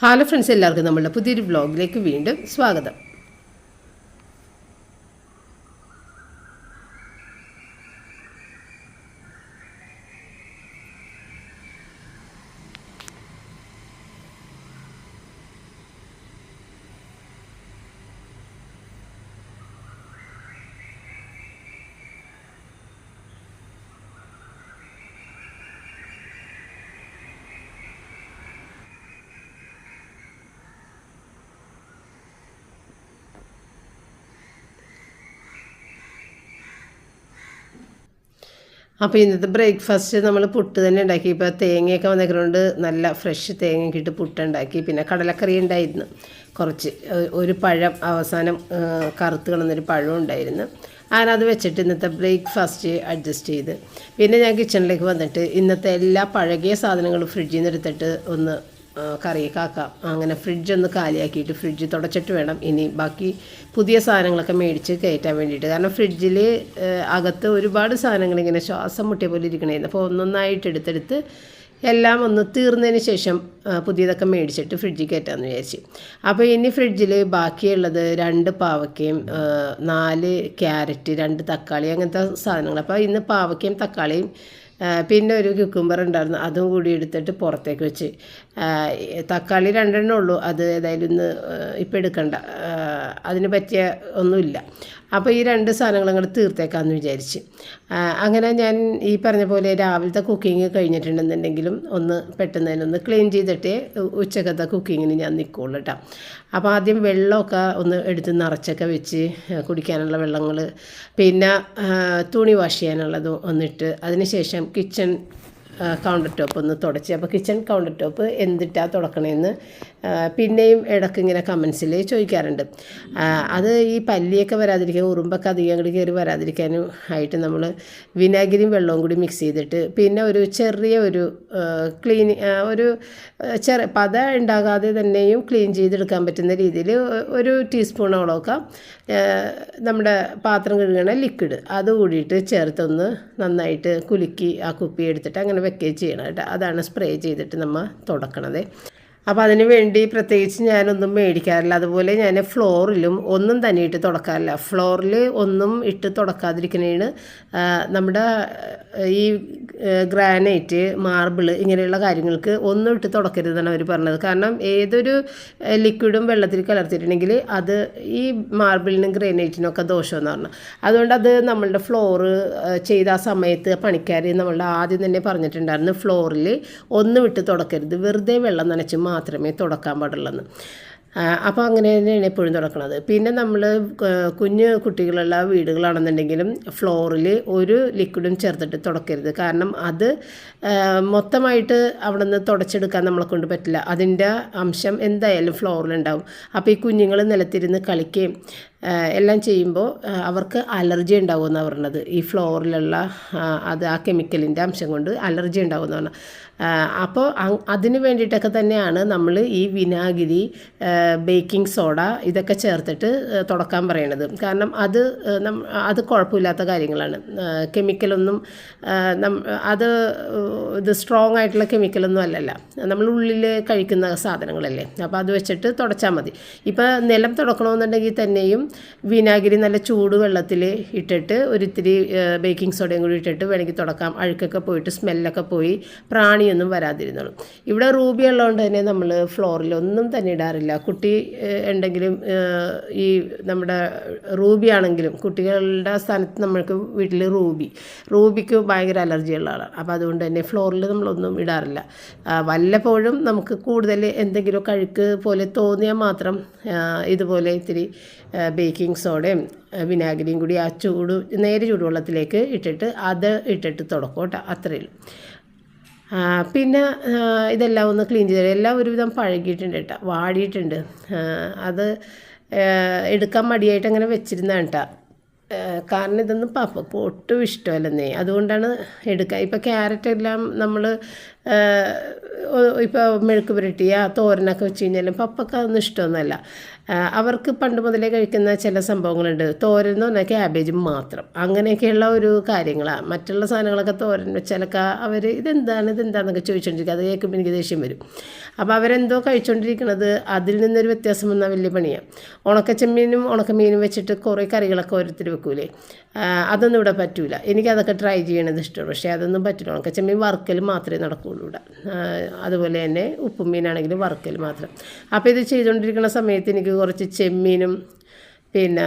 Hello friends എല്ലാവർക്കും നമ്മളുടെ പുതിയൊരു വ്ളോഗിലേക്ക് വീണ്ടും സ്വാഗതം. അപ്പോൾ ഇന്നത്തെ ബ്രേക്ക്ഫാസ്റ്റ് നമ്മൾ പുട്ട് തന്നെ ഉണ്ടാക്കി. ഇപ്പോൾ തേങ്ങയൊക്കെ വന്നേക്കുന്നതുകൊണ്ട് നല്ല ഫ്രഷ് തേങ്ങയൊക്കെ ഇട്ട് പുട്ടുണ്ടാക്കി പിന്നെ കടലക്കറി ഉണ്ടായിരുന്നു. കുറച്ച് ഒരു പഴം അവസാനം കറുത്ത് കിടന്നൊരു പഴം ഉണ്ടായിരുന്നു. ഞാനത് വെച്ചിട്ട് ഇന്നത്തെ ബ്രേക്ക്ഫാസ്റ്റ് അഡ്ജസ്റ്റ് ചെയ്ത്. പിന്നെ ഞാൻ കിച്ചണിലേക്ക് വന്നിട്ട് ഇന്നത്തെ എല്ലാ പഴകിയ സാധനങ്ങളും ഫ്രിഡ്ജിൽ നിന്ന് എടുത്തിട്ട് ഒന്ന് കറിയൊക്കെ ആക്കാം അങ്ങനെ ഫ്രിഡ്ജ് ഒന്ന് കാലിയാക്കിയിട്ട് ഫ്രിഡ്ജ് തുടച്ചിട്ട് വേണം ഇനി ബാക്കി പുതിയ സാധനങ്ങളൊക്കെ മേടിച്ച് കയറ്റാൻ വേണ്ടിയിട്ട്. കാരണം ഫ്രിഡ്ജിൽ അകത്ത് ഒരുപാട് സാധനങ്ങൾ ഇങ്ങനെ ശ്വാസം മുട്ടിയ പോലെ ഇരിക്കണമായിരുന്നു അപ്പോൾ ഒന്നൊന്നായിട്ട് എടുത്തെടുത്ത് എല്ലാം ഒന്ന് തീർന്നതിന് ശേഷം പുതിയതൊക്കെ മേടിച്ചിട്ട് ഫ്രിഡ്ജിൽ കയറ്റാമെന്ന് വിചാരിച്ചു. അപ്പോൾ ഇനി ഫ്രിഡ്ജിൽ ബാക്കിയുള്ളത് രണ്ട് പാവക്കയും നാല് ക്യാരറ്റ് രണ്ട് തക്കാളി അങ്ങനത്തെ സാധനങ്ങൾ അപ്പോൾ ഇന്ന് പാവക്കയും തക്കാളിയും പിന്നെ ഒരു ക്യുക്കുംബർ ഉണ്ടായിരുന്നു. അതും കൂടി എടുത്തിട്ട് പുറത്തേക്ക് വെച്ച്. തക്കാളി രണ്ടെണ്ണേ ഉള്ളൂ. അത് ഏതായാലും ഇന്ന് ഇപ്പം എടുക്കണ്ട. അതിന് പറ്റിയ ഒന്നുമില്ല. അപ്പോൾ ഈ രണ്ട് സാധനങ്ങളും കൂടെ തീർത്തേക്കാമെന്ന് വിചാരിച്ച്. അങ്ങനെ ഞാൻ ഈ പറഞ്ഞ പോലെ രാവിലത്തെ കുക്കിംഗ് കഴിഞ്ഞിട്ടുണ്ടെന്നുണ്ടെങ്കിലും ഒന്ന് പെട്ടെന്ന് തന്നെ ഒന്ന് ക്ലീൻ ചെയ്തിട്ടേ ഉച്ചക്കത്തെ കുക്കിങ്ങിന് ഞാൻ നിൽക്കുള്ളൂ കേട്ടോ അപ്പോൾ ആദ്യം വെള്ളമൊക്കെ ഒന്ന് എടുത്ത് നിറച്ചൊക്കെ വെച്ച് കുടിക്കാനുള്ള വെള്ളങ്ങൾ പിന്നെ തുണി വാഷ് ചെയ്യാനുള്ളതും ഒന്നിട്ട് അതിന് ശേഷം കിച്ചൺ കൗണ്ടർ ടോപ്പ് ഒന്ന് തുടച്ച്. അപ്പോൾ കിച്ചൺ കൗണ്ടർ ടോപ്പ് എന്തിട്ടാണ് തുടക്കണമെന്ന് പിന്നെയും ഇടയ്ക്ക് ഇങ്ങനെ കമൻസിൽ ചോദിക്കാറുണ്ട്. അത് ഈ പല്ലിയൊക്കെ വരാതിരിക്കാൻ ഉറുമ്പൊക്കെ അധികം അങ്ങോട്ട് കയറി വരാതിരിക്കാനും ആയിട്ട് നമ്മൾ വിനാഗിരിയും വെള്ളവും കൂടി മിക്സ് ചെയ്തിട്ട് പിന്നെ ഒരു ചെറിയ ഒരു ക്ലീൻ ഒരു ചെറിയ പത ഉണ്ടാകാതെ തന്നെയും ക്ലീൻ ചെയ്തെടുക്കാൻ പറ്റുന്ന രീതിയിൽ ഒരു ടീസ്പൂണോളമൊക്കെ നമ്മുടെ പാത്രം കഴുകണ ലിക്വിഡ് അത് കൂടിയിട്ട് ചേർത്തൊന്ന് നന്നായിട്ട് കുലുക്കി ആ കുപ്പി എടുത്തിട്ട് അങ്ങനെ വെക്കുകയും ചെയ്യണം കേട്ടോ. അതാണ് സ്പ്രേ ചെയ്തിട്ട് നമ്മൾ തുടക്കണത്. അപ്പോൾ അതിന് വേണ്ടി പ്രത്യേകിച്ച് ഞാനൊന്നും മേടിക്കാറില്ല. അതുപോലെ ഞാൻ ഫ്ലോറിലും ഒന്നും തന്നെ ഇട്ട് തുടക്കാറില്ല. ഫ്ലോറിൽ ഒന്നും ഇട്ട് തുടക്കാതിരിക്കുന്നതിന് നമ്മുടെ ഈ ഗ്രാനൈറ്റ് മാർബിൾ ഇങ്ങനെയുള്ള കാര്യങ്ങൾക്ക് ഒന്നും ഇട്ട് തുടക്കരുതെന്നാണ് അവർ പറഞ്ഞത്. കാരണം ഏതൊരു ലിക്വിഡും വെള്ളത്തിൽ കലർത്തിയിട്ടുണ്ടെങ്കിൽ അത് ഈ മാർബിളിനും ഗ്രാനൈറ്റിനും ഒക്കെ ദോഷമെന്ന് പറഞ്ഞു. അതുകൊണ്ട് അത് നമ്മളുടെ ഫ്ലോറ് ചെയ്ത ആ സമയത്ത് പണിക്കാർ നമ്മളുടെ ആദ്യം തന്നെ പറഞ്ഞിട്ടുണ്ടായിരുന്നു ഫ്ലോറിൽ ഒന്നും ഇട്ട് തുടക്കരുത്. വെറുതെ വെള്ളം നനച്ച് മാത്രമേ തുടക്കാൻ പാടുള്ളൂ അപ്പോൾ അങ്ങനെ തന്നെയാണ് എപ്പോഴും തുടക്കണത്. പിന്നെ നമ്മൾ കുഞ്ഞ് കുട്ടികളുള്ള വീടുകളാണെന്നുണ്ടെങ്കിലും ഫ്ലോറിൽ ഒരു ലിക്വിഡും ചേർത്തിട്ട് തുടക്കരുത്. കാരണം അത് മൊത്തമായിട്ട് അവിടെ നിന്ന് തുടച്ചെടുക്കാൻ നമ്മളെ കൊണ്ട് പറ്റില്ല. അതിന്റെ അംശം എന്തായാലും ഫ്ലോറിലുണ്ടാവും. അപ്പോൾ ഈ കുഞ്ഞുങ്ങൾ നിലത്തിരുന്ന് കളിക്കുകയും എല്ലാം ചെയ്യുമ്പോൾ അവർക്ക് അലർജി ഉണ്ടാകുമെന്നാണ് പറഞ്ഞത്. ഈ ഫ്ലോറിലുള്ള അത് ആ കെമിക്കലിന്റെ അംശം കൊണ്ട് അലർജി ഉണ്ടാകുമെന്ന് പറഞ്ഞാൽ അപ്പോൾ അതിന് വേണ്ടിയിട്ടൊക്കെ തന്നെയാണ് നമ്മൾ ഈ വിനാഗിരി ബേക്കിംഗ് സോഡ ഇതൊക്കെ ചേർത്തിട്ട് തുടക്കാൻ പറയണത്. കാരണം അത് അത് കുഴപ്പമില്ലാത്ത കാര്യങ്ങളാണ്. കെമിക്കലൊന്നും അത് ഇത് സ്ട്രോങ് ആയിട്ടുള്ള കെമിക്കലൊന്നും അല്ലല്ല. നമ്മൾ ഉള്ളിൽ കഴിക്കുന്ന സാധനങ്ങളല്ലേ. അപ്പോൾ അത് വെച്ചിട്ട് തുടച്ചാൽ മതി. ഇപ്പോൾ നിലം തുടക്കണമെന്നുണ്ടെങ്കിൽ തന്നെയും വിനാഗിരി നല്ല ചൂട് വെള്ളത്തിൽ ഇട്ടിട്ട് ഒരിത്തിരി ബേക്കിംഗ് സോഡയും കൂടി ഇട്ടിട്ട് വേണമെങ്കിൽ തുടക്കാം. അഴുക്കൊക്കെ പോയിട്ട് സ്മെല്ലൊക്കെ പോയി പ്രാണിയൊന്നും വരാതിരുന്നുള്ളൂ ഇവിടെ റൂബി ഉള്ളതുകൊണ്ട് തന്നെ നമ്മൾ ഫ്ലോറിൽ ഒന്നും തന്നെ ഇടാറില്ല. കുട്ടി ഉണ്ടെങ്കിലും ഈ നമ്മുടെ റൂബി ആണെങ്കിലും കുട്ടികളുടെ സ്ഥാനത്ത് നമ്മൾക്ക് വീട്ടിൽ റൂബി. റൂബിക്ക് ഭയങ്കര അലർജി ആളാണ് അപ്പോൾ അതുകൊണ്ട് തന്നെ ഫ്ലോറിൽ നമ്മളൊന്നും ഇടാറില്ല. വല്ലപ്പോഴും നമുക്ക് കൂടുതൽ എന്തെങ്കിലും കഴുക്ക് പോലെ തോന്നിയാൽ മാത്രം ഇതുപോലെ ഇത്തിരി ബേക്കിംഗ് സോഡയും വിനാഗിരിയും കൂടി ആ ചൂട് നേരെ ചൂടുവെള്ളത്തിലേക്ക് ഇട്ടിട്ട് അത് ഇട്ടിട്ട് തുടക്കോട്ടെ കേട്ടോ. അത്രയേ ഉള്ളൂ. ആ, പിന്നെ ഇതെല്ലാം ഒന്ന് ക്ലീൻ ചെയ്ത് എല്ലാം ഒരുവിധം പഴകിയിട്ടുണ്ട് കേട്ടോ. വാടിയിട്ടുണ്ട്. അത് എടുക്കാൻ മടിയായിട്ട് അങ്ങനെ വെച്ചിരുന്നാണ് കേട്ടോ. കാരണം ഇതൊന്നും പപ്പക്ക് ഒട്ടും ഇഷ്ടമല്ലെന്നേ. അതുകൊണ്ടാണ് എടുക്കുക ഇപ്പോൾ ക്യാരറ്റ് എല്ലാം നമ്മൾ ഇപ്പോൾ മെഴുക്ക് പുരട്ടിയ തോരനൊക്കെ വെച്ച് കഴിഞ്ഞാലും പപ്പക്ക് അതൊന്നും ഇഷ്ടമൊന്നുമല്ല. അവർക്ക് പണ്ട് മുതലേ കഴിക്കുന്ന ചില സംഭവങ്ങളുണ്ട്. തോരൻ എന്ന് പറഞ്ഞാൽ ക്യാബേജ് മാത്രം. അങ്ങനെയൊക്കെയുള്ള ഒരു കാര്യങ്ങളാണ് മറ്റുള്ള സാധനങ്ങളൊക്കെ തോരൻ വെച്ചാലൊക്കെ അവർ ഇതെന്താണ്? ഇതെന്താണെന്നൊക്കെ ചോദിച്ചുകൊണ്ടിരിക്കുക അത് കേൾക്കുമ്പോൾ എനിക്ക് ദേഷ്യം വരും. അപ്പോൾ അവരെന്തോ കഴിച്ചുകൊണ്ടിരിക്കുന്നത് അതിൽ നിന്നൊരു വ്യത്യാസം വന്നാൽ വലിയ പണിയാണ് ഉണക്കച്ചെമ്മീനും ഉണക്കമീനും വെച്ചിട്ട് കുറേ കറികളൊക്കെ ഓരോരുത്തർ വെക്കൂലേ. അതൊന്നും ഇവിടെ പറ്റൂല. എനിക്കതൊക്കെ ട്രൈ ചെയ്യണത് ഇഷ്ടമാണ് പക്ഷേ അതൊന്നും പറ്റില്ല. ഉണക്കച്ചെമ്മീൻ വറുക്കൽ മാത്രമേ നടക്കുകയുള്ളൂ ഇവിടെ. അതുപോലെ തന്നെ ഉപ്പും മീനാണെങ്കിലും വറുക്കൽ മാത്രം. അപ്പോൾ ഇത് ചെയ്തുകൊണ്ടിരിക്കുന്ന സമയത്ത് എനിക്ക് കുറച്ച് ചെമ്മീനും പിന്നെ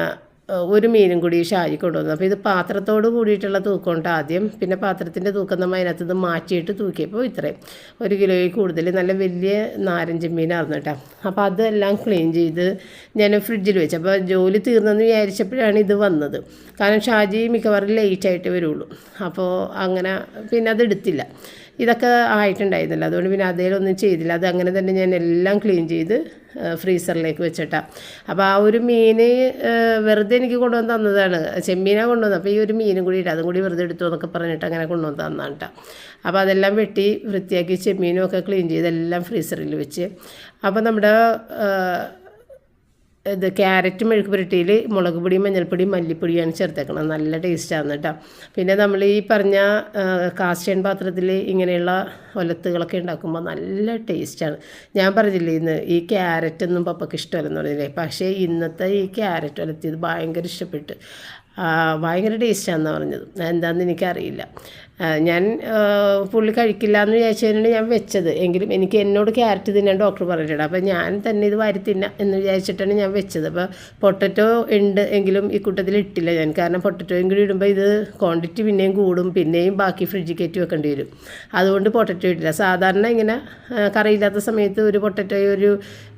ഒരു മീനും കൂടി ഈ ഷാരി കൊണ്ടുവന്നു. അപ്പോൾ ഇത് പാത്രത്തോട് കൂടിയിട്ടുള്ള തൂക്കമുണ്ട് ആദ്യം. പിന്നെ പാത്രത്തിന്റെ തൂക്കം നമ്മൾ അതിനകത്ത് നിന്ന് മാറ്റിയിട്ട് തൂക്കിയപ്പോൾ ഇത്രയും. ഒരു കിലോയിൽ കൂടുതൽ നല്ല വലിയ നാരഞ്ച് മീനായിരുന്നു കേട്ടോ. അപ്പോൾ അതെല്ലാം ക്ലീൻ ചെയ്ത് ഞാൻ ഫ്രിഡ്ജിൽ വെച്ചു. അപ്പോൾ ജോലി തീർന്നെന്ന് വിചാരിച്ചപ്പോഴാണ് ഇത് വന്നത്. കാരണം ഷാജി മിക്കവാറും ലേറ്റായിട്ട് വരുള്ളൂ. അപ്പോൾ അങ്ങനെ പിന്നെ അത് എടുത്തില്ല. ഇതൊക്കെ ആയിട്ടുണ്ടായിരുന്നില്ല. അതുകൊണ്ട് പിന്നെ അതേലൊന്നും ചെയ്തില്ല. അത് അങ്ങനെ തന്നെ ഞാൻ എല്ലാം ക്ലീൻ ചെയ്ത് ഫ്രീസറിലേക്ക് വെച്ചിട്ടാണ് അപ്പോൾ ആ ഒരു മീൻ വെറുതെ എനിക്ക് കൊണ്ടുവന്ന് തന്നതാണ്. ചെമ്മീനാണ് കൊണ്ടുവന്നത്. അപ്പോൾ ഈ ഒരു മീനും കൂടി ഇട്ട് അതും കൂടി വെറുതെ എടുത്തു എന്നൊക്കെ പറഞ്ഞിട്ട് അങ്ങനെ കൊണ്ടുവന്ന് തന്നാണ് കേട്ടോ അപ്പോൾ അതെല്ലാം വെട്ടി വൃത്തിയാക്കി ചെമ്മീനും ഒക്കെ ക്ലീൻ ചെയ്ത് എല്ലാം ഫ്രീസറിൽ വെച്ച്. അപ്പോൾ നമ്മുടെ ഇത് ക്യാരറ്റ് മെഴുക്ക് പുരട്ടിയിൽ മുളക് പൊടി മഞ്ഞൾപ്പൊടി മല്ലിപ്പൊടിയാണ് ചേർത്തേക്കണം നല്ല ടേസ്റ്റാണ് കേട്ടോ. പിന്നെ നമ്മൾ ഈ പറഞ്ഞ കാസ്റ്റേൺ പാത്രത്തിൽ ഇങ്ങനെയുള്ള ഒലത്തുകളൊക്കെ ഉണ്ടാക്കുമ്പോൾ നല്ല ടേസ്റ്റാണ് ഞാൻ പറഞ്ഞില്ലേ ഇന്ന് ഈ ക്യാരറ്റ് ഒന്നും പപ്പയ്ക്ക് ഇഷ്ടമല്ലെന്ന് പറഞ്ഞില്ലേ? പക്ഷേ ഇന്നത്തെ ഈ ക്യാരറ്റ് ഒലത്തിയത് ഭയങ്കര ഇഷ്ടപ്പെട്ട്. ഭയങ്കര ടേസ്റ്റാണെന്നാണ് പറഞ്ഞത്. എന്താണെന്ന് എനിക്കറിയില്ല. ഞാൻ പുള്ളി കഴിക്കില്ല എന്ന് വിചാരിച്ചതിനാണ് ഞാൻ വെച്ചത്. എങ്കിലും എനിക്ക് എന്നോട് ക്യാരറ്റ് തിന്നാൻ ഡോക്ടർ പറഞ്ഞിട്ടുണ്ട്. അപ്പോൾ ഞാൻ തന്നെ ഇത് വാരി തിന്നാം എന്ന് വിചാരിച്ചിട്ടാണ് ഞാൻ വെച്ചത്. അപ്പോൾ പൊട്ടറ്റോ ഉണ്ട് എങ്കിലും ഈ കൂട്ടത്തിൽ ഇട്ടില്ല ഞാൻ. കാരണം പൊട്ടറ്റോയും കൂടി ഇടുമ്പോൾ ഇത് ക്വാണ്ടിറ്റി പിന്നെയും കൂടും പിന്നെയും ബാക്കി ഫ്രിഡ്ജിൽ കയറ്റി വെക്കേണ്ടി വരും. അതുകൊണ്ട് പൊട്ടറ്റോ ഇട്ടില്ല. സാധാരണ ഇങ്ങനെ കറിയില്ലാത്ത സമയത്ത് ഒരു പൊട്ടറ്റോയും ഒരു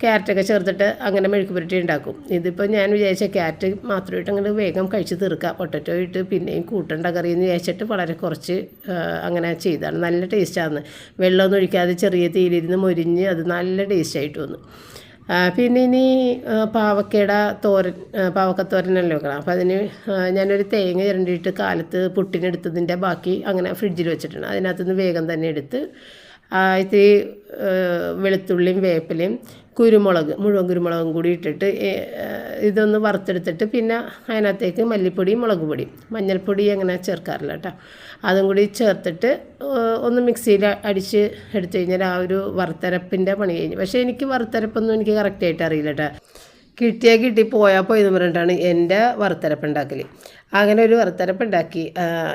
ക്യാരറ്റൊക്കെ ചേർത്തിട്ട് അങ്ങനെ മെഴുക്ക് പുരട്ടി ഉണ്ടാക്കും. ഇതിപ്പോൾ ഞാൻ വിചാരിച്ച ക്യാരറ്റ് മാത്രമായിട്ട് അങ്ങനെ വേഗം കഴിച്ച് തീർക്കുക പൊട്ടറ്റോ ഇട്ട് പിന്നെയും കൂട്ടണ്ട കറി എന്ന് വിചാരിച്ചിട്ട് വളരെ കുറച്ച് അങ്ങനെ ചെയ്താണ്. നല്ല ടേസ്റ്റാണ് വെള്ളമൊന്നും ഒഴിക്കാതെ ചെറിയ തീയിലിരുന്ന് മൊരിഞ്ഞ് അത് നല്ല ടേസ്റ്റായിട്ട് വന്നു. പിന്നെ ഇനി പാവക്കയുടെ തോരൻ പാവക്കത്തോരനല്ലോ വെക്കണം. അപ്പോൾ അതിന് ഞാനൊരു തേങ്ങ ചിരണ്ടിയിട്ട് കാലത്ത് പുട്ടിനെടുത്തതിന്റെ ബാക്കി അങ്ങനെ ഫ്രിഡ്ജിൽ വെച്ചിട്ടുണ്ട്. അതിനകത്തുനിന്ന് വേഗം തന്നെ എടുത്ത് ഇത്തിരി വെളുത്തുള്ളിയും വേപ്പിലയും കുരുമുളക് മുഴുവൻ കുരുമുളകും കൂടി ഇട്ടിട്ട് ഇതൊന്ന് വറുത്തെടുത്തിട്ട് പിന്നെ അതിനകത്തേക്ക് മല്ലിപ്പൊടി മുളക് പൊടി. മഞ്ഞൾപ്പൊടി അങ്ങനെ ചേർക്കാറില്ല കേട്ടോ. അതും കൂടി ചേർത്തിട്ട് ഒന്ന് മിക്സിയിൽ അടിച്ച് എടുത്തു കഴിഞ്ഞാൽ ആ ഒരു വറുത്തരപ്പിന്റെ പണി കഴിഞ്ഞു. പക്ഷേ എനിക്ക് വറുത്തരപ്പൊന്നും എനിക്ക് കറക്റ്റായിട്ട് അറിയില്ല കേട്ടോ. കിട്ടിയാൽ കിട്ടി പോയാൽ പോയി പറഞ്ഞിട്ടാണ് എന്റെ വറുത്തരപ്പ് ഉണ്ടാക്കൽ അങ്ങനെ ഒരു വറുത്തരപ്പുണ്ടാക്കി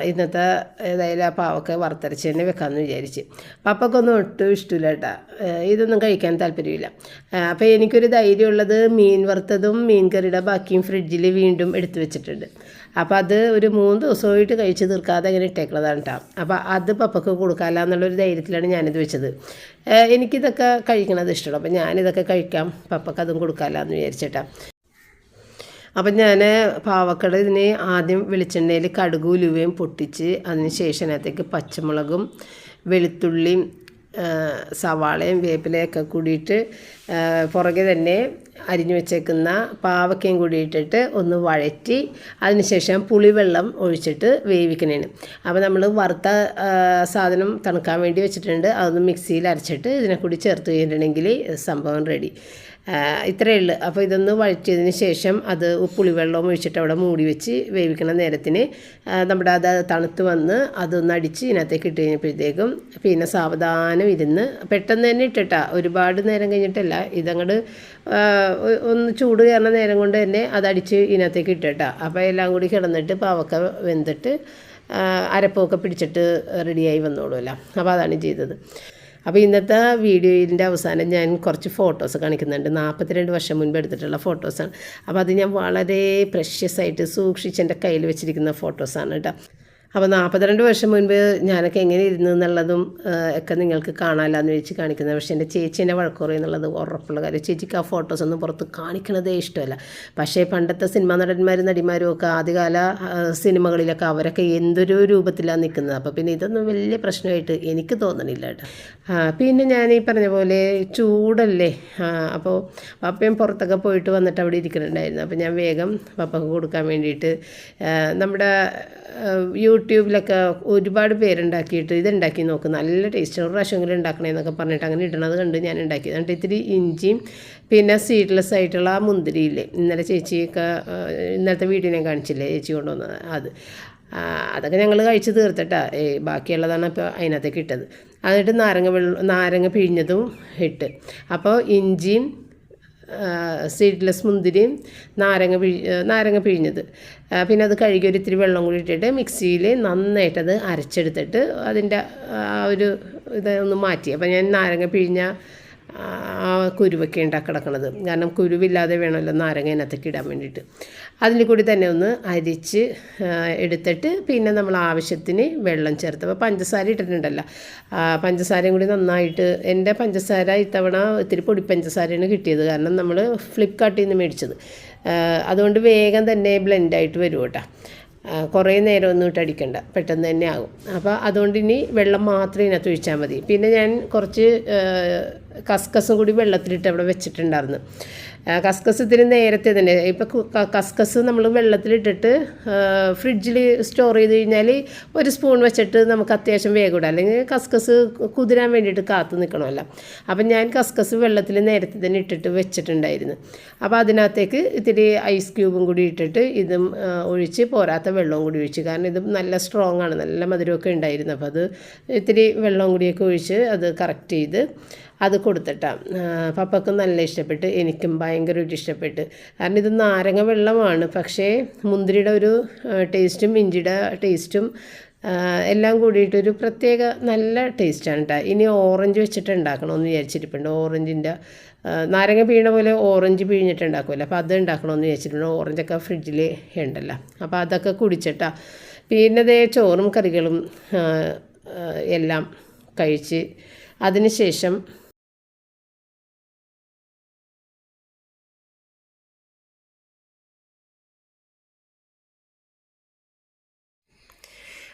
ഇന്നത്തെ ഏതായാലും ആ പാവൊക്കെ വറുത്തരച്ച് തന്നെ വെക്കാമെന്ന് വിചാരിച്ച്. പപ്പക്കൊന്നും ഒട്ടും ഇഷ്ടമില്ല കേട്ടോ. ഇതൊന്നും കഴിക്കാൻ താല്പര്യമില്ല. അപ്പോൾ എനിക്കൊരു ധൈര്യമുള്ളത് മീൻ വറുത്തതും മീൻ കറിയുടെ ബാക്കിയും ഫ്രിഡ്ജിൽ വീണ്ടും എടുത്തു വെച്ചിട്ടുണ്ട്. അപ്പോൾ അത് ഒരു മൂന്ന് ദിവസമായിട്ട് കഴിച്ച് തീർക്കാതെ അങ്ങനെ ഇട്ടേക്കുന്നതാണ് കേട്ടോ. അപ്പോൾ അത് പപ്പക്ക് കൊടുക്കാമല്ല എന്നുള്ളൊരു ധൈര്യത്തിലാണ് ഞാനിത് വെച്ചത്. എനിക്കിതൊക്കെ കഴിക്കണത് ഇഷ്ടമാണ്. അപ്പോൾ ഞാനിതൊക്കെ കഴിക്കാം. പപ്പക്ക് അതും കൊടുക്കാമല്ല എന്ന് വിചാരിച്ചിട്ടാണ് അപ്പം ഞാൻ പാവക്കട ഇതിന് ആദ്യം വെളിച്ചെണ്ണയിൽ കടുക് ഉലുവയും പൊട്ടിച്ച് അതിന് ശേഷം അതിനകത്തേക്ക് പച്ചമുളകും വെളുത്തുള്ളിയും സവാളയും വേപ്പിലയൊക്കെ കൂടിയിട്ട് പുറകെ തന്നെ അരിഞ്ഞു വെച്ചേക്കുന്ന പാവക്കയും കൂടി ഇട്ടിട്ട് ഒന്ന് വഴറ്റി അതിനുശേഷം പുളിവെള്ളം ഒഴിച്ചിട്ട് വേവിക്കണേന് അപ്പോൾ നമ്മൾ വറുത്ത സാധനം തണുക്കാൻ വേണ്ടി വെച്ചിട്ടുണ്ട്. അതൊന്ന് മിക്സിയിൽ അരച്ചിട്ട് ഇതിനെ കൂടി ചേർത്ത് കഴിഞ്ഞിട്ടുണ്ടെങ്കിൽ സംഭവം റെഡി ഇത്രയേ ഉള്ളൂ. അപ്പോൾ ഇതൊന്ന് വഴറ്റിയതിന് ശേഷം അത് പുളിവെള്ളം ഒഴിച്ചിട്ട് അവിടെ മൂടി വെച്ച് വേവിക്കണ നേരത്തിന് നമ്മുടെ അത് തണുത്ത് വന്ന് അതൊന്ന് അടിച്ച് ഇതിനകത്തേക്ക് ഇട്ട് കഴിഞ്ഞപ്പോഴത്തേക്കും പിന്നെ സാവധാനം ഇരുന്ന് പെട്ടെന്ന് തന്നെ ഇട്ടിട്ടാ. ഒരുപാട് നേരം കഴിഞ്ഞിട്ടല്ല ഇതങ്ങോട്ട് ഒന്ന് ചൂട് കയറുന്ന നേരം കൊണ്ട് തന്നെ അതടിച്ച് ഇതിനകത്തേക്ക് ഇട്ടിട്ടാ. അപ്പോൾ എല്ലാം കൂടി കിടന്നിട്ട് പാവക്ക വെന്തിട്ട് അരപ്പൊക്കെ പിടിച്ചിട്ട് റെഡിയായി വന്നോളുമല്ലോ അപ്പോൾ അതാണ് ചെയ്തത്. അപ്പോൾ ഇന്നത്തെ വീഡിയോയിന്റെ അവസാനം ഞാൻ കുറച്ച് ഫോട്ടോസ് കാണിക്കുന്നുണ്ട്. നാൽപ്പത്തിരണ്ട് വർഷം മുൻപ് എടുത്തിട്ടുള്ള ഫോട്ടോസാണ് അപ്പോൾ അത് ഞാൻ വളരെ പ്രഷ്യസായിട്ട് സൂക്ഷിച്ച് എന്റെ കയ്യിൽ വെച്ചിരിക്കുന്ന ഫോട്ടോസാണ് കേട്ടോ. അപ്പോൾ നാൽപ്പത്തിരണ്ട് വർഷം മുൻപ് ഞാനൊക്കെ എങ്ങനെ ഇരുന്നു എന്നുള്ളതും ഒക്കെ നിങ്ങൾക്ക് കാണാമല്ലോ എന്ന് വെച്ച് കാണിക്കുന്നത് പക്ഷേ എന്റെ ചേച്ചീന്റെ വഴക്കുറ എന്നുള്ളത് ഉറപ്പുള്ള കാര്യം. ചേച്ചിക്ക് ആ ഫോട്ടോസ് ഒന്നും പുറത്ത് കാണിക്കണതേ ഇഷ്ടമല്ല. പക്ഷേ പണ്ടത്തെ സിനിമാ നടന്മാരും നടിമാരും ഒക്കെ ആദ്യകാല സിനിമകളിലൊക്കെ അവരൊക്കെ എന്തൊരു രൂപത്തിലാണ് നിൽക്കുന്നത്. അപ്പോൾ പിന്നെ ഇതൊന്നും വലിയ പ്രശ്നമായിട്ട് എനിക്ക് തോന്നണില്ല കേട്ടോ. പിന്നെ ഞാൻ ഈ പറഞ്ഞ പോലെ ചൂടല്ലേ? അപ്പോൾ പപ്പയും പുറത്തൊക്കെ പോയിട്ട് വന്നിട്ട് അവിടെ ഇരിക്കുന്നുണ്ടായിരുന്നു. അപ്പോൾ ഞാൻ വേഗം പപ്പക്ക് കൊടുക്കാൻ വേണ്ടിയിട്ട് നമ്മുടെ യൂട്യൂബ് യൂട്യൂബിലൊക്കെ ഒരുപാട് പേരുണ്ടാക്കിയിട്ട് ഇത് ഉണ്ടാക്കി നോക്കും. നല്ല ടേസ്റ്റ് ഒരു പ്രാവശ്യമെങ്കിലും ഉണ്ടാക്കണേന്നൊക്കെ പറഞ്ഞിട്ട് അങ്ങനെ ഇടണത് കണ്ട് ഞാൻ ഉണ്ടാക്കി. എന്നിട്ട് ഇത്തിരി ഇഞ്ചിയും പിന്നെ സീഡ്ലെസ് ആയിട്ടുള്ള ആ മുന്തിരിയില്ലേ ഇന്നലെ ചേച്ചിയൊക്കെ ഇന്നലത്തെ ഞാൻ കാണിച്ചില്ലേ ചേച്ചി കൊണ്ടുവന്നത്? അത്. അതൊക്കെ ഞങ്ങൾ കഴിച്ച് തീർത്തിട്ടാ. ബാക്കിയുള്ളതാണ് ഇപ്പോൾ അതിനകത്തേക്ക് ഇട്ടത്. എന്നിട്ട് നാരങ്ങ വെള്ളം നാരങ്ങ പിഴിഞ്ഞതും ഇട്ട്. അപ്പോൾ ഇഞ്ചിയും സീഡ്ലെസ് മുന്തിരിയും നാരങ്ങ പിഴി നാരങ്ങ പിഴിഞ്ഞത്. പിന്നെ അത് കഴുകി ഒരു ഇത്തിരി വെള്ളം കൂടി ഇട്ടിട്ട് മിക്സിയിൽ നന്നായിട്ടത് അരച്ചെടുത്തിട്ട് അതിന്റെ ആ ഒരു ഇത് ഒന്ന് മാറ്റി. അപ്പോൾ ഞാൻ നാരങ്ങ പിഴിഞ്ഞ കുരുവൊക്കെ ഉണ്ടാക്കി കിടക്കണത് കാരണം കുരുവില്ലാതെ വേണമല്ലോ നാരങ്ങ അതിനകത്തേക്ക് ഇടാൻ വേണ്ടിയിട്ട്. അതിൽ കൂടി തന്നെ ഒന്ന് അരിച്ച് എടുത്തിട്ട് പിന്നെ നമ്മൾ ആവശ്യത്തിന് വെള്ളം ചേർത്ത്. അപ്പോൾ പഞ്ചസാര ഇട്ടിട്ടുണ്ടല്ലോ. പഞ്ചസാരയും കൂടി നന്നായിട്ട് എന്റെ പഞ്ചസാര ഇത്തവണ ഇത്തിരി പൊടി പഞ്ചസാരയാണ് കിട്ടിയത്. കാരണം നമ്മൾ ഫ്ലിപ്കാർട്ടിൽ നിന്ന് മേടിച്ചത്. അതുകൊണ്ട് വേഗം തന്നെ ബ്ലെൻഡായിട്ട് വരും കേട്ടോ. കുറേ നേരം ഒന്നും ഇട്ട് അടിക്കണ്ട. പെട്ടെന്ന് തന്നെ ആകും. അപ്പോൾ അതുകൊണ്ട് ഇനി വെള്ളം മാത്രം ഇതിനകത്ത് ഒഴിച്ചാൽ മതി. പിന്നെ ഞാൻ കുറച്ച് കസ്കസും കൂടി വെള്ളത്തിലിട്ട് അവിടെ വെച്ചിട്ടുണ്ടായിരുന്നു. കസ്കസ് ഇത്തിരി നേരത്തെ തന്നെ. ഇപ്പോൾ കസ്കസ് നമ്മൾ വെള്ളത്തിലിട്ടിട്ട് ഫ്രിഡ്ജിൽ സ്റ്റോർ ചെയ്ത് കഴിഞ്ഞാൽ ഒരു സ്പൂൺ വെച്ചിട്ട് നമുക്ക് അത്യാവശ്യം വേഗം ഇടാം അല്ലെങ്കിൽ കസ്കസ് കുതിരാൻ വേണ്ടിയിട്ട് കാത്തു നിൽക്കണമല്ലോ. അപ്പം ഞാൻ കസ്കസ് വെള്ളത്തിൽ നേരത്തെ തന്നെ ഇട്ടിട്ട് വെച്ചിട്ടുണ്ടായിരുന്നു. അപ്പോൾ അതിനകത്തേക്ക് ഇത്തിരി ഐസ് ക്യൂബും കൂടി ഇട്ടിട്ട് ഇതും ഒഴിച്ച് പോരാത്ത വെള്ളവും കൂടി ഒഴിച്ച്. കാരണം ഇത് നല്ല സ്ട്രോങ് ആണ് നല്ല മധുരമൊക്കെ ഉണ്ടായിരുന്നു. അപ്പോൾ അത് ഇത്തിരി വെള്ളവും കൂടിയൊക്കെ ഒഴിച്ച് അത് കറക്റ്റ് ചെയ്ത് അത് കൊടുത്തിട്ടാണ് പപ്പക്കും നല്ല ഇഷ്ടപ്പെട്ട് എനിക്കും ഭയങ്കരമായിട്ട് ഇഷ്ടപ്പെട്ട്. കാരണം ഇത് നാരങ്ങ വെള്ളമാണ്. പക്ഷേ മുന്തിരിയുടെ ഒരു ടേസ്റ്റും ഇഞ്ചിയുടെ ടേസ്റ്റും എല്ലാം കൂടിയിട്ടൊരു പ്രത്യേക നല്ല ടേസ്റ്റാണ് കേട്ടോ ഇനി ഓറഞ്ച് വെച്ചിട്ട് ഉണ്ടാക്കണമെന്ന് വിചാരിച്ചിരിപ്പുണ്ട്. ഓറഞ്ചിന്റെ നാരങ്ങ പിഴിയണ പോലെ ഓറഞ്ച് പിഴിഞ്ഞിട്ട് ഉണ്ടാക്കുമല്ലോ അപ്പോൾ അത് ഉണ്ടാക്കണമെന്ന് വിചാരിച്ചിട്ടുണ്ട്. ഓറഞ്ചൊക്കെ ഫ്രിഡ്ജിൽ ഉണ്ടല്ലോ. അപ്പോൾ അതൊക്കെ കുടിച്ചിട്ടാ. പിന്നെ ദേ ചോറും കറികളും എല്ലാം കഴിച്ച് അതിന്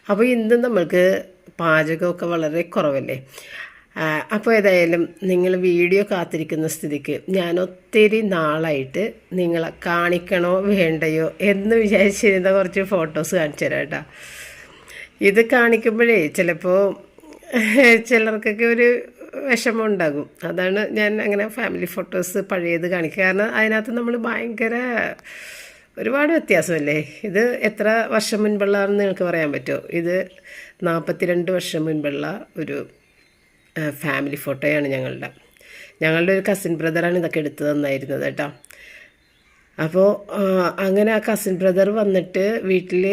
അപ്പോൾ ഇന്ന് നമ്മൾക്ക് പാചകമൊക്കെ വളരെ കുറവല്ലേ? അപ്പോൾ ഏതായാലും നിങ്ങൾ വീഡിയോ കാത്തിരിക്കുന്ന സ്ഥിതിക്ക് ഞാൻ ഒത്തിരി നാളായിട്ട് നിങ്ങളെ കാണിക്കണോ വേണ്ടയോ എന്ന് വിചാരിച്ചിരുന്ന കുറച്ച് ഫോട്ടോസ് കാണിച്ചു തരാം കേട്ടോ. ഇത് കാണിക്കുമ്പോഴേ ചിലപ്പോൾ ചിലർക്കൊക്കെ ഒരു വിഷമം ഉണ്ടാകും. അതാണ് ഞാൻ അങ്ങനെ ഫാമിലി ഫോട്ടോസ് പഴയത് കാണിക്കുക. കാരണം അതിനകത്ത് നമ്മൾ ഭയങ്കര ഒരുപാട് വ്യത്യാസമല്ലേ? ഇത് എത്ര വർഷം മുൻപുള്ളതാണെന്ന് നിങ്ങൾക്ക് പറയാൻ പറ്റുമോ? ഇത് നാൽപ്പത്തിരണ്ട് വർഷം മുൻപുള്ള ഒരു ഫാമിലി ഫോട്ടോയാണ് ഞങ്ങളുടെ. ഞങ്ങളുടെ ഒരു കസിൻ ബ്രദറാണ് ഇതൊക്കെ എടുത്തു തന്നായിരുന്നത് കേട്ടോ. അപ്പോൾ അങ്ങനെ ആ കസിൻ ബ്രദർ വന്നിട്ട് വീട്ടിൽ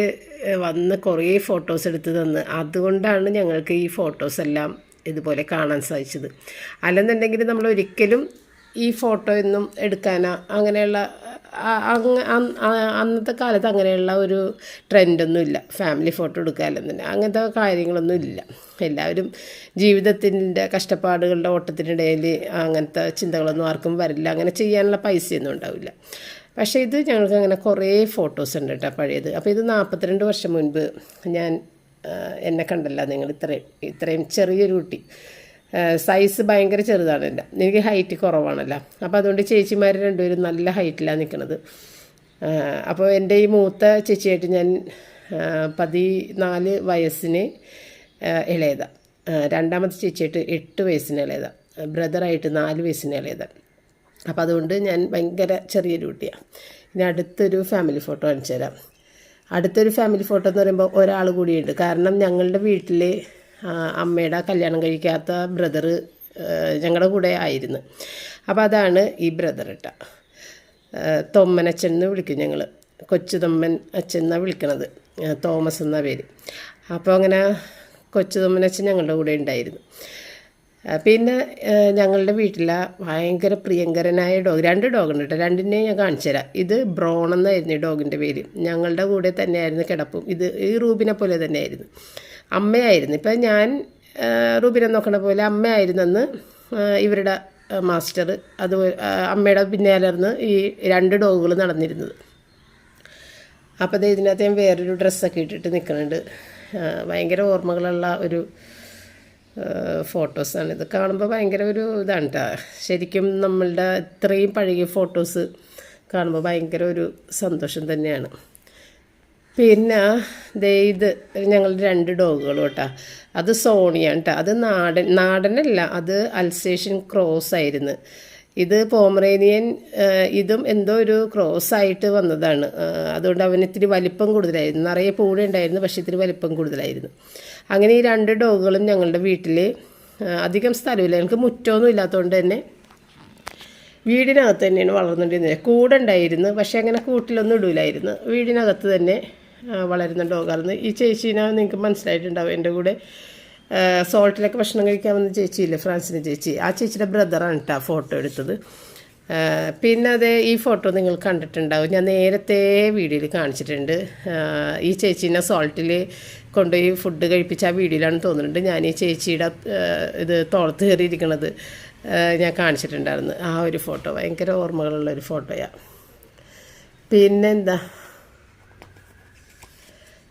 വന്ന് കുറേ ഫോട്ടോസ് എടുത്ത് തന്ന്. അതുകൊണ്ടാണ് ഞങ്ങൾക്ക് ഈ ഫോട്ടോസ് എല്ലാം ഇതുപോലെ കാണാൻ സാധിച്ചത്. അല്ലെന്നുണ്ടെങ്കിൽ നമ്മൾ ഒരിക്കലും ഈ ഫോട്ടോ ഒന്നും എടുക്കാനോ അങ്ങനെയുള്ള അന്നത്തെ കാലത്ത് അങ്ങനെയുള്ള ഒരു ട്രെൻഡൊന്നുമില്ല ഫാമിലി ഫോട്ടോ എടുക്കാനെന്നെ അങ്ങനത്തെ കാര്യങ്ങളൊന്നും ഇല്ല. എല്ലാവരും ജീവിതത്തിന്റെ കഷ്ടപ്പാടുകളുടെ ഓട്ടത്തിനിടയിൽ അങ്ങനത്തെ ചിന്തകളൊന്നും ആർക്കും വരില്ല. അങ്ങനെ ചെയ്യാനുള്ള പൈസയൊന്നും ഉണ്ടാവില്ല. പക്ഷേ ഇത് ഞങ്ങൾക്ക് അങ്ങനെ കുറേ ഫോട്ടോസ് ഉണ്ട് കേട്ടോ പഴയത്. അപ്പോൾ ഇത് നാൽപ്പത്തിരണ്ട് വർഷം മുൻപ് ഞാൻ എന്നെ കണ്ടല്ല നിങ്ങൾ ഇത്രയും ഇത്രയും ചെറിയൊരു കുട്ടി. സൈസ് ഭയങ്കര ചെറുതാണ് എന്റെ. എനിക്ക് ഹൈറ്റ് കുറവാണല്ലോ. അപ്പോൾ അതുകൊണ്ട് ചേച്ചിമാർ രണ്ടുപേരും നല്ല ഹൈറ്റിലാണ് നിൽക്കുന്നത് അപ്പോൾ എന്റെ ഈ മൂത്ത ചേച്ചിയായിട്ട് ഞാൻ പതിനാല് വയസ്സിന് ഇളയതാണ് രണ്ടാമത്തെ ചേച്ചിയായിട്ട് എട്ട് വയസ്സിന് ഇളയതാണ് ബ്രദറായിട്ട് നാല് വയസ്സിന് ഇളയതാണ് അപ്പോൾ അതുകൊണ്ട് ഞാൻ ഭയങ്കര ചെറിയൊരു കുട്ടിയാണ് ഇനി അടുത്തൊരു ഫാമിലി ഫോട്ടോ കാണിച്ചു തരാം അടുത്തൊരു ഫാമിലി ഫോട്ടോ എന്ന് പറയുമ്പോൾ ഒരാൾ കൂടിയുണ്ട്. കാരണം ഞങ്ങളുടെ വീട്ടിൽ അമ്മയുടെ കല്യാണം കഴിക്കാത്ത ബ്രദർ ഞങ്ങളുടെ കൂടെ ആയിരുന്നു. അപ്പോൾ അതാണ് ഈ ബ്രദർ ഇട്ട. തൊമ്മനച്ഛൻ എന്ന് വിളിക്കും ഞങ്ങൾ കൊച്ചു തൊമ്മൻ അച്ഛൻ എന്നാണ് വിളിക്കണത്. തോമസ് എന്ന പേര്. അപ്പോൾ അങ്ങനെ കൊച്ചു തൊമ്മനച്ഛൻ ഞങ്ങളുടെ കൂടെ ഉണ്ടായിരുന്നു. പിന്നെ ഞങ്ങളുടെ വീട്ടിലെ ഭയങ്കര പ്രിയങ്കരനായ ഡോഗ് രണ്ട് ഡോഗുണ്ട് കേട്ടോ രണ്ടിനെയും ഞാൻ കാണിച്ചു തരാം. ഇത് ബ്രോൺ എന്നായിരുന്നു ഈ ഡോഗിന്റെ പേര്. ഞങ്ങളുടെ കൂടെ തന്നെയായിരുന്നു കിടപ്പും. ഇത് ഈ റൂബിനെ പോലെ തന്നെയായിരുന്നു. അമ്മയായിരുന്നു. ഇപ്പം ഞാൻ റുബിനെ നോക്കണ പോലെ അമ്മയായിരുന്നെന്ന് ഇവരുടെ മാസ്റ്റർ. അത് അമ്മയുടെ പിന്നാലർന്ന് ഈ രണ്ട് ഡോഗുകൾ നടന്നിരുന്നത്. അപ്പോൾ ദേ ഇതിനകത്ത് ഞാൻ വേറൊരു ഡ്രസ്സൊക്കെ ഇട്ടിട്ട് നിൽക്കുന്നുണ്ട് ഭയങ്കര ഓർമ്മകളുള്ള ഒരു ഫോട്ടോസാണ്. ഇത് കാണുമ്പോൾ ഭയങ്കര ഒരു ഇതാണ് കേട്ടോ ശരിക്കും നമ്മളുടെ ഇത്രയും പഴകിയ ഫോട്ടോസ് കാണുമ്പോൾ ഭയങ്കര ഒരു സന്തോഷം തന്നെയാണ്. പിന്നെ ദേ ഇത് ഞങ്ങളുടെ രണ്ട് ഡോഗുകളും കേട്ടോ. അത് സോണിയാണ് കേട്ടോ. അത് നാടൻ നാടനല്ല അത് അൽസേഷൻ ക്രോസ് ആയിരുന്നു. ഇത് പോമറേനിയൻ ഇതും എന്തോ ഒരു ക്രോസ് ആയിട്ട് വന്നതാണ്. അതുകൊണ്ട് അവന് ഇത്തിരി വലിപ്പം കൂടുതലായിരുന്നു. നിറയെ പൂടെ ഉണ്ടായിരുന്നു പക്ഷേ ഇത്തിരി വലിപ്പം കൂടുതലായിരുന്നു. അങ്ങനെ ഈ രണ്ട് ഡോഗുകളും ഞങ്ങളുടെ വീട്ടിൽ അധികം സ്ഥലമില്ല. എനിക്ക് മുറ്റമൊന്നും ഇല്ലാത്തതുകൊണ്ട് തന്നെ വീടിനകത്ത് തന്നെയാണ് വളർന്നുകൊണ്ടിരുന്നത്. കൂടെ ഉണ്ടായിരുന്നു പക്ഷേ അങ്ങനെ കൂട്ടിലൊന്നും ഇടൂലായിരുന്നു. വീടിനകത്ത് തന്നെ വളരുന്ന കാരണം ഈ ചേച്ചീനെ നിങ്ങൾക്ക് മനസ്സിലായിട്ടുണ്ടാവും എന്റെ കൂടെ. സോൾട്ടിലൊക്കെ ഭക്ഷണം കഴിക്കാൻ വന്ന ചേച്ചിയില്ലേ? ഫ്രാൻസിന്റെ ചേച്ചി. ആ ചേച്ചിയുടെ ബ്രദറാണ് കേട്ടോ ഫോട്ടോ എടുത്തത്. പിന്നെ അതേ ഈ ഫോട്ടോ നിങ്ങൾ കണ്ടിട്ടുണ്ടാവും. ഞാൻ നേരത്തെ വീഡിയോയിൽ കാണിച്ചിട്ടുണ്ട്. ഈ ചേച്ചീനെ സോൾട്ടിൽ കൊണ്ടുപോയി ഫുഡ് കഴിപ്പിച്ച ആ വീഡിയോയിലാണ് തോന്നുന്നുണ്ട്. ഞാൻ ഈ ചേച്ചിയുടെ ഇത് തോളത്ത് കയറിയിരിക്കണത് ഞാൻ കാണിച്ചിട്ടുണ്ടായിരുന്നു. ആ ഒരു ഫോട്ടോ. ഭയങ്കര ഓർമ്മകളുള്ള ഒരു ഫോട്ടോയാണ് പിന്നെന്താ?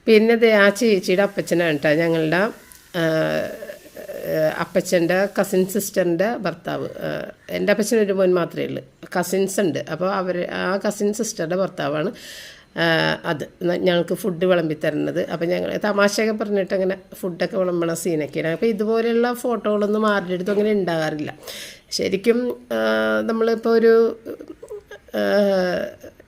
പിന്നെ ഇത് ആ ചേച്ചിയുടെ അപ്പച്ചനാണ് കേട്ടോ. ഞങ്ങളുടെ അപ്പച്ചന്റെ കസിൻ സിസ്റ്ററിന്റെ ഭർത്താവ്. എന്റെ അപ്പച്ചൻ ഒരു മോൻ മാത്രമേ ഉള്ളൂ. കസിൻസ് ഉണ്ട്. അപ്പോൾ അവർ ആ കസിൻ സിസ്റ്ററുടെ ഭർത്താവാണ് അത്. ഞങ്ങൾക്ക് ഫുഡ് വിളമ്പി തരുന്നത്. അപ്പോൾ ഞങ്ങൾ തമാശയൊക്കെ പറഞ്ഞിട്ട് അങ്ങനെ ഫുഡൊക്കെ വിളമ്പണ സീനൊക്കെയാണ് അപ്പോൾ ഇതുപോലെയുള്ള ഫോട്ടോകളൊന്നും ആരുടെ അടുത്തും അങ്ങനെ ഉണ്ടാകാറില്ല. ശരിക്കും നമ്മളിപ്പോൾ ഒരു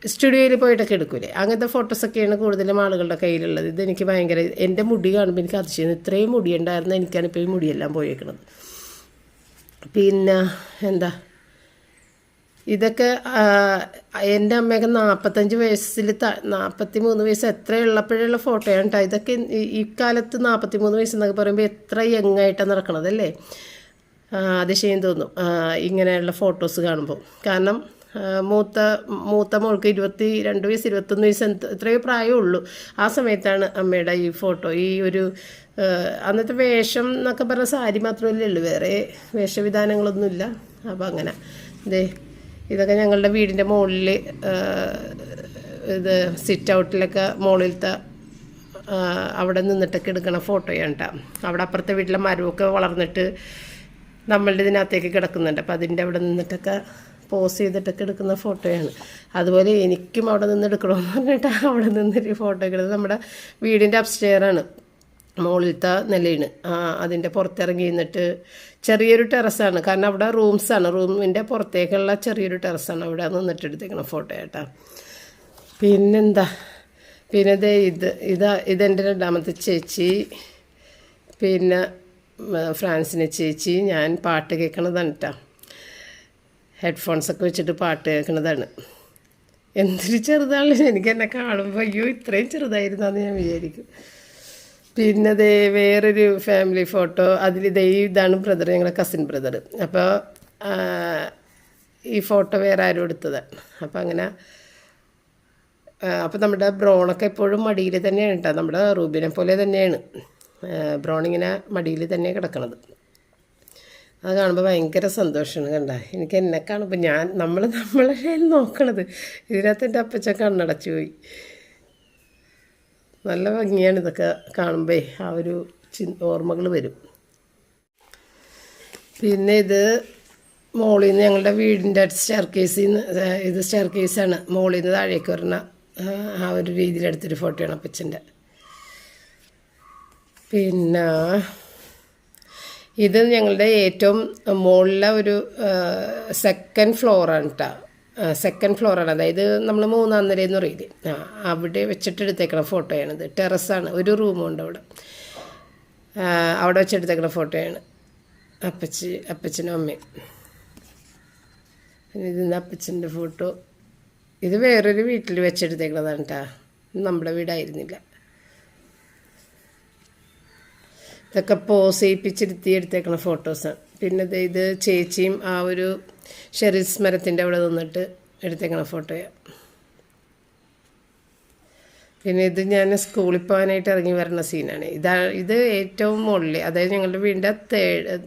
സ്റ്റുഡിയോയിൽ പോയിട്ടൊക്കെ എടുക്കൂലേ? അങ്ങനത്തെ ഫോട്ടോസൊക്കെയാണ് കൂടുതലും ആളുകളുടെ കയ്യിലുള്ളത്. ഇതെനിക്ക് ഭയങ്കര എന്റെ മുടി കാണുമ്പോൾ എനിക്ക് അതിശയം. ഇത്രയും മുടി ഉണ്ടായിരുന്നു എനിക്കാണ് ഇപ്പോൾ ഈ മുടിയെല്ലാം പോയേക്കണത്. പിന്നെ എന്താ? ഇതൊക്കെ എന്റെ അമ്മയൊക്കെ നാൽപ്പത്തഞ്ച് വയസ്സിൽ ത നാൽപ്പത്തി മൂന്ന് വയസ്സ് എത്ര ഉള്ളപ്പോഴുള്ള ഫോട്ടോയാണ് കേട്ടോ ഇതൊക്കെ ഈ- ഈ കാലത്ത് നാൽപ്പത്തി മൂന്ന് വയസ്സെന്നൊക്കെ പറയുമ്പോൾ എത്ര യങ്ങായിട്ടാണ് നടക്കണതല്ലേ? അല്ലേ അതിശയം തോന്നും. ഇങ്ങനെയുള്ള ഫോട്ടോസ് കാണുമ്പോൾ കാരണം മൂത്ത മൂത്ത മോൾക്ക് ഇരുപത്തി രണ്ട് വയസ്സ് ഇരുപത്തൊന്ന് വയസ്സ് എന്ത് എത്രയോ പ്രായമേ ഉള്ളൂ ആ സമയത്താണ് അമ്മയുടെ ഈ ഫോട്ടോ ഈ ഒരു അന്നത്തെ വേഷം എന്നൊക്കെ പറഞ്ഞ സാരി മാത്രമല്ലേ ഉള്ളൂ വേറെ വേഷവിധാനങ്ങളൊന്നുമില്ല. അപ്പോൾ അങ്ങനെ ദേ ഇതൊക്കെ ഞങ്ങളുടെ വീടിന്റെ മുകളിൽ ഇത് സിറ്റ് ഔട്ടിലൊക്കെ മുകളിലത്തെ അവിടെ നിന്നിട്ടൊക്കെ എടുക്കണ ഫോട്ടോയാണ് കേട്ടോ അവിടെ അപ്പുറത്തെ വീട്ടിലെ മരമൊക്കെ വളർന്നിട്ട് നമ്മളുടെ ഇതിനകത്തേക്ക് കിടക്കുന്നുണ്ട്. അപ്പോൾ അതിന്റെ അവിടെ നിന്നിട്ടൊക്കെ പോസ് ചെയ്തിട്ടൊക്കെ എടുക്കുന്ന ഫോട്ടോയാണ്. അതുപോലെ എനിക്കും അവിടെ നിന്ന് എടുക്കണമെന്ന് പറഞ്ഞിട്ട് അവിടെ നിന്നൊരു ഫോട്ടോ എടുക്കുന്നത് നമ്മുടെ വീടിന്റെ അപ്സ്റ്റെയറാണ് മുകളിലത്തെ നിലയാണ്. അതിന്റെ പുറത്തിറങ്ങി നിന്നിട്ട് ചെറിയൊരു ടെറസാണ്. കാരണം അവിടെ റൂംസാണ് റൂമിന്റെ പുറത്തേക്കുള്ള ചെറിയൊരു ടെറസാണ് അവിടെ നിന്നിട്ട് എടുത്തേക്കണം ഫോട്ടോ കേട്ടോ പിന്നെന്താ? പിന്നെ ഇത് ഇത് ഇതാ ഇതെന്റെ രണ്ടാമത്തെ ചേച്ചി. പിന്നെ ഫ്രാൻസിനെ ചേച്ചി. ഞാൻ പാട്ട് കേൾക്കണതാണ് കേട്ടോ ഹെഡ്ഫോൺസൊക്കെ വെച്ചിട്ട് പാട്ട് കേൾക്കുന്നതാണ്. എന്തൊരു ചെറുതാണ് എനിക്ക് എന്നെ കാണുമ്പോൾ അയ്യോ ഇത്രയും ചെറുതായിരുന്നെന്ന് ഞാൻ വിചാരിക്കും. പിന്നെ ദേ വേറൊരു ഫാമിലി ഫോട്ടോ അതിൽ ദേ ഇതാണ് ബ്രദർ ഞങ്ങളുടെ കസിൻ ബ്രദർ അപ്പോൾ ഈ ഫോട്ടോ വേറെ ആരും എടുത്തത്. അപ്പോൾ അങ്ങനെ അപ്പോൾ നമ്മുടെ ബ്രോണൊക്കെ എപ്പോഴും മടിയിൽ തന്നെയാണ് കേട്ടോ നമ്മുടെ റൂബിനെ പോലെ തന്നെയാണ്. ബ്രോൺ ഇങ്ങനെ മടിയിൽ തന്നെ കിടക്കണത്. അത് കാണുമ്പോൾ ഭയങ്കര സന്തോഷമാണ് കണ്ട. എനിക്ക് എന്നെ കാണുമ്പോൾ ഞാൻ നമ്മൾ നമ്മളെ നോക്കണത്. ഇതിനകത്ത് എന്റെ അപ്പച്ച കണ്ണടച്ചു പോയി. നല്ല ഭംഗിയാണ് ഇതൊക്കെ കാണുമ്പോൾ ആ ഒരു ചി ഓർമ്മകൾ വരും. പിന്നെ ഇത് മോളിൽ നിന്ന് ഞങ്ങളുടെ വീടിന്റെ സ്റ്റെയർ കേസിൽ നിന്ന് ഇത് സ്റ്റെയർ കേസാണ് മോളിൽ നിന്ന് താഴേക്ക് വരുന്ന ആ ഒരു രീതിയിലെടുത്തൊരു ഫോട്ടോയാണ് അപ്പച്ചന്റെ പിന്നെ ഇത് ഞങ്ങളുടെ ഏറ്റവും മുകളിലെ ഒരു സെക്കൻഡ് ഫ്ലോറാണ് കേട്ടോ സെക്കൻഡ് ഫ്ലോറാണ് അതായത് നമ്മൾ മൂന്നാം നിലയെന്ന് പറയില്ലേ ആ അവിടെ വെച്ചിട്ട് എടുത്തേക്കണ ഫോട്ടോയാണിത് ടെറസാണ് ഒരു റൂമുണ്ട് അവിടെ. അവിടെ വെച്ചെടുത്തേക്കണ ഫോട്ടോയാണ് അപ്പച്ചി അപ്പച്ചനും അമ്മയും. പിന്നെ ഇതിന്ന് അപ്പച്ചന്റെ ഫോട്ടോ ഇത് വേറൊരു വീട്ടിൽ വെച്ചെടുത്തേക്കണതാണ് കേട്ടോ നമ്മുടെ വീടായിരുന്നില്ല. ഇതൊക്കെ പോസ് ചെയ്യിപ്പിച്ചിരുത്തി എടുത്തേക്കണ ഫോട്ടോസാണ് പിന്നെ ഇത് ചേച്ചിയും ആ ഒരു ഷെറിസ് മരത്തിന്റെ അവിടെ നിന്നിട്ട് എടുത്തേക്കണ ഫോട്ടോയാണ് പിന്നെ ഇത് ഞാൻ സ്കൂളിൽ പോകാനായിട്ട് ഇറങ്ങി വരുന്ന സീനാണ്. ഇതാ ഇത് ഏറ്റവും മുകളിൽ അതായത് ഞങ്ങളുടെ വീടിന്റെ തേർഡ്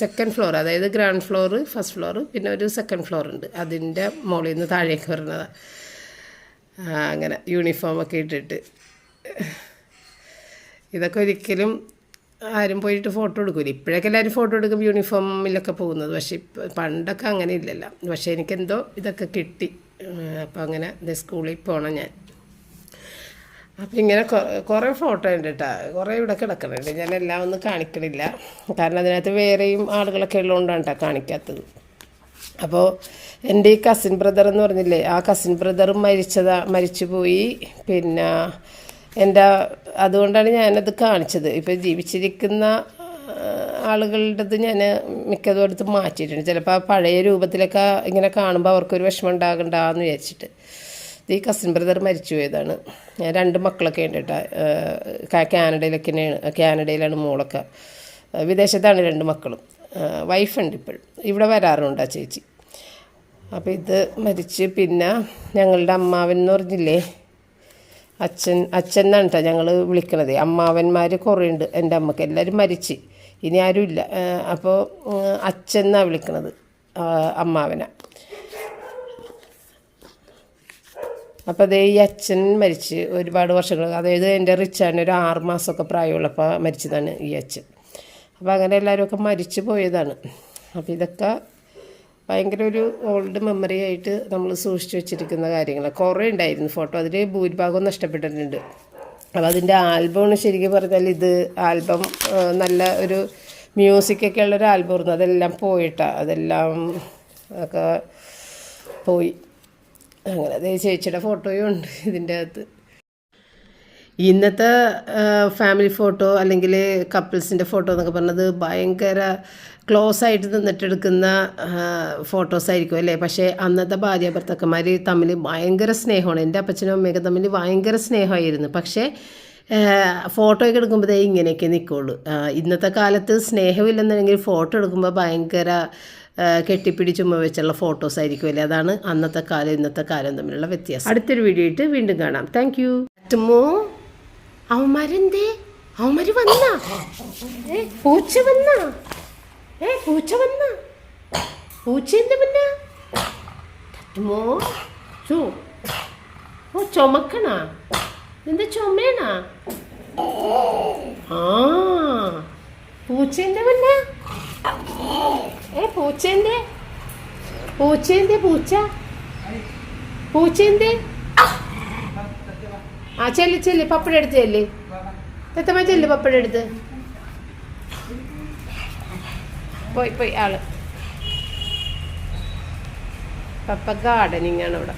സെക്കൻഡ് ഫ്ലോർ അതായത് ഗ്രൗണ്ട് ഫ്ലോർ ഫസ്റ്റ് ഫ്ലോർ പിന്നെ ഒരു സെക്കൻഡ് ഫ്ലോർ ഉണ്ട്. അതിന്റെ മുകളിൽ നിന്ന് താഴേക്ക് വരുന്നതാണ് അങ്ങനെ യൂണിഫോമൊക്കെ ഇട്ടിട്ട്. ഇതൊക്കെ ഒരിക്കലും ആരും പോയിട്ട് ഫോട്ടോ എടുക്കില്ല ഇപ്പോഴൊക്കെ എല്ലാവരും ഫോട്ടോ എടുക്കും യൂണിഫോമിലൊക്കെ പോകുന്നത്. പക്ഷേ പണ്ടൊക്കെ അങ്ങനെ ഇല്ലല്ലോ പക്ഷേ എനിക്കെന്തോ ഇതൊക്കെ കിട്ടി. അപ്പോൾ അങ്ങനെ ഇത് സ്കൂളിൽ പോകണം ഞാൻ. അപ്പം ഇങ്ങനെ കുറേ ഫോട്ടോ ഉണ്ട് കേട്ടോ കുറേ ഇവിടെ കിടക്കുന്നുണ്ട് ഞാൻ എല്ലാം ഒന്നും കാണിക്കണില്ല. കാരണം അതിനകത്ത് വേറെയും ആളുകളൊക്കെ ഉള്ളതുകൊണ്ടാണ് കേട്ടോ കാണിക്കാത്തത്. അപ്പോൾ എന്റെ ഈ കസിൻ ബ്രദർ എന്ന് പറഞ്ഞില്ലേ ആ കസിൻ ബ്രദറും മരിച്ചതാ മരിച്ചു പോയി പിന്നെ എന്റെ അതുകൊണ്ടാണ് ഞാനത് കാണിച്ചത്. ഇപ്പോൾ ജീവിച്ചിരിക്കുന്ന ആളുകളുടെ ആളുകളുടേത് ഞാൻ മിക്കതും എടുത്ത് മാറ്റിയിട്ടുണ്ട്. ചിലപ്പോൾ ആ പഴയ രൂപത്തിലൊക്കെ ഇങ്ങനെ കാണുമ്പോൾ അവർക്കൊരു വിഷമം ഉണ്ടാകണ്ടെന്ന് വിചാരിച്ചിട്ട്. ഈ കസിൻ ബ്രദർ മരിച്ചു പോയതാണ്. ഞാൻ രണ്ട് മക്കളൊക്കെ ഉണ്ട് കേട്ടോ. കാനഡയിലൊക്കെ കാനഡയിലാണ് മോളൊക്കെ. വിദേശത്താണ് രണ്ട് മക്കളും. വൈഫുണ്ട് ഇപ്പോഴും. ഇവിടെ വരാറുണ്ട് ആ ചേച്ചി. അപ്പോൾ ഇത് മരിച്ച് പിന്നെ ഞങ്ങളുടെ അമ്മാവൻ എന്ന് പറഞ്ഞില്ലേ അച്ഛൻ അച്ഛൻ എന്നാണ് കേട്ടോ ഞങ്ങൾ വിളിക്കണത്. അമ്മാവന്മാർ കുറേ ഉണ്ട് എന്റെ അമ്മയ്ക്ക്. എല്ലാവരും മരിച്ച്. ഇനി ആരുമില്ല അപ്പോൾ അച്ഛൻ എന്നാണ് വിളിക്കണത്. അമ്മാവനെ. അപ്പോൾ അതേ ഈ അച്ഛൻ മരിച്ച് ഒരുപാട് വർഷങ്ങൾ. അതായത് എന്റെ റിച്ചാണ് ഒരു ആറ് മാസമൊക്കെ പ്രായമുള്ളപ്പോൾ മരിച്ചതാണ് ഈ അച്ഛൻ. അപ്പോൾ അങ്ങനെ എല്ലാവരും ഒക്കെ മരിച്ചു പോയതാണ്. അപ്പോൾ ഇതൊക്കെ ഭയങ്കര ഒരു ഓൾഡ് മെമ്മറി ആയിട്ട് നമ്മൾ സൂക്ഷിച്ചു വെച്ചിരിക്കുന്ന കാര്യങ്ങൾ കുറേ ഉണ്ടായിരുന്നു ഫോട്ടോ അതിൽ ഭൂരിഭാഗം നഷ്ടപ്പെട്ടിട്ടുണ്ട്. അപ്പോൾ അതിന്റെ ആൽബമാണ് ശരിക്കും പറഞ്ഞാൽ ഇത് ആൽബം നല്ല ഒരു മ്യൂസിക്കൊക്കെ ഉള്ളൊരു ആൽബം ആയിരുന്നു. അതെല്ലാം പോയിട്ടാണ് അതെല്ലാം ഒക്കെ പോയി. അങ്ങനെ ചേച്ചിയുടെ ഫോട്ടോയും ഉണ്ട് ഇതിന്റെ അകത്ത്. ഇന്നത്തെ ഫാമിലി ഫോട്ടോ അല്ലെങ്കിൽ കപ്പിൾസിന്റെ ഫോട്ടോ എന്നൊക്കെ പറഞ്ഞത് ഭയങ്കര ക്ലോസ് ആയിട്ട് നിന്നിട്ടെടുക്കുന്ന ഫോട്ടോസ് ആയിരിക്കും അല്ലേ? പക്ഷേ അന്നത്തെ ഭാര്യ ഭർത്താക്കന്മാർ തമ്മിൽ ഭയങ്കര സ്നേഹമാണ്. എന്റെ അപ്പച്ചനും അമ്മയൊക്കെ തമ്മിൽ ഭയങ്കര സ്നേഹമായിരുന്നു. പക്ഷേ ഫോട്ടോയൊക്കെ എടുക്കുമ്പോഴേ ഇങ്ങനെയൊക്കെ നിൽക്കുള്ളൂ ഇന്നത്തെ കാലത്ത് സ്നേഹമില്ലെന്നുണ്ടെങ്കിൽ ഫോട്ടോ എടുക്കുമ്പോൾ ഭയങ്കര കെട്ടിപ്പിടിച്ചുമ്മ വെച്ചുള്ള ഫോട്ടോസ് ആയിരിക്കുമല്ലേ അതാണ് അന്നത്തെ കാലം ഇന്നത്തെ കാലം തമ്മിലുള്ള വ്യത്യാസം. അടുത്തൊരു വീഡിയോ ഇട്ട് വീണ്ടും കാണാം. താങ്ക് യു അവന്മാരെന്തേ? അവന്മാര് വന്ന? ഏ പൂച്ച വന്ന? ഏ പൂച്ച വന്ന? പൂച്ച എന്ത് പിന്നെ? അറ്റുമോ ചോ. ഓ ചുമക്കണ? എന്താ ചുമയണ? ആ പൂച്ചേന്റെ പിന്നെ ഏ പൂച്ചേന്റെ പൂച്ചേന്റെ പൂച്ച? പൂച്ചേന്റെ ആ ചെല്ലി ചെല്ലി പപ്പടം എടുത്ത് ചെല്ലി. എത്തമ്മ ചെല്ലി പപ്പടം എടുത്ത്. പോയി പോയി ആൾ. പപ്പ ഗാർഡനിങ് ആണ് ഇവിടെ.